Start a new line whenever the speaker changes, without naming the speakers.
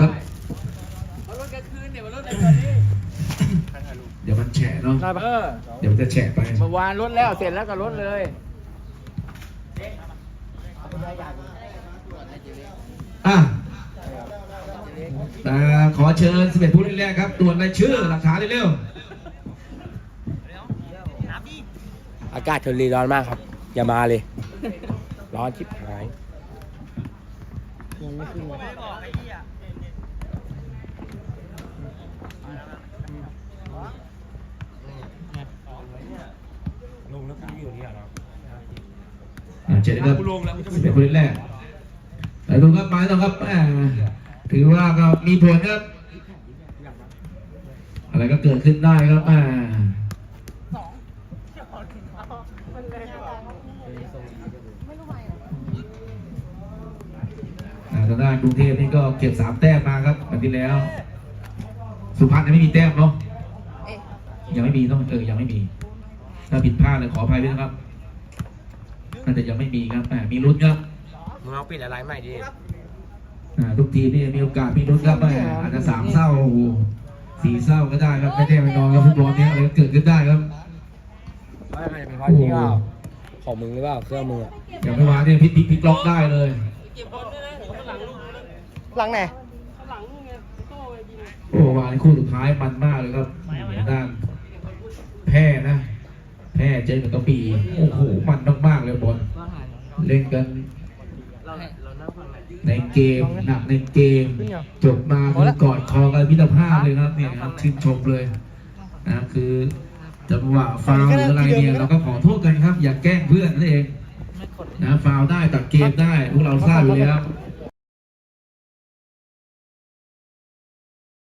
ครับ
มารถกลางคืนเนี่ยมารถอะไรตอนนี้
เดี๋ยวมันแฉะเนาะ
เออ
เดี๋ยวมันจะแฉะไป
เมื่อวานรถแล้วเสร็จแล้วก็รถเลย
อะแต่ขอเชิญ11ผู้เล่นแรกครับตรวจรายชื่อหลักฐานเร็ว
อากาศเทอรีร้อนมากครับ อย่ามาเลย ร้อนชิบหายลงแล้วกูอยู่นี่เหรอ
ๆ เชิญครับ11ผู้เล่นแรกแต่ดูครับมาแล้วครับอ่าถือว่าก็มีผลครับ อะไรก็เกิดขึ้นได้ครับอ่าอ่าทางด้านกรุงเทพนี่ก็เก็บสามแต้มมาครับวันที่แล้ว สุพรรณยังไม่มีแต้มเนาะยังไม่มีต้องเออยังไม่มี ถ้าผิดพลาดเลยขออภัยด้วยนะครับน่าจะยังไม่มีครับอ่ามีลุ้นครับ
มึงเอาปิดอะไรใหม่ดิ
อ่าทุกทีมนี่มีโอกาสมีลุ้นครับอ่าอาจจะสามเศร้าโอ้โหสี่เศร้าก็ได้ครับไม่แน่ไม่นอนครับฟุตบอลเนี้ยอะไรก็เกิดขึ้นได้ครับ
ไม่ไม่เป็นพันที่เปล่าของมึงหรือเปล่าเครื่องมึงอะ
อย่างไม่วานเนี่ยพลิกพลิกพลิกล็อกได้เลย
หลังไหน
โอ้วานคู่สุดท้ายมันมากเลยครับด้านแพ้นะ แพ้ เจอกับกระบี่โอ้โหมันมากๆเลยบอลเล่นกันในเกมหนักในเกม จบมาคือกอดคอกันพิธภาพเลยครับเนี่ยครับชื่นชมเลยนะคือจังหวะฟาวล์หรืออะไรเนี่ยเราก็ขอโทษกันครับ อย่าแกล้งเพื่อนนั่นเองนะฟาวล์ได้ตัดเกมได้ พวกเราทราบอยู่แล้ว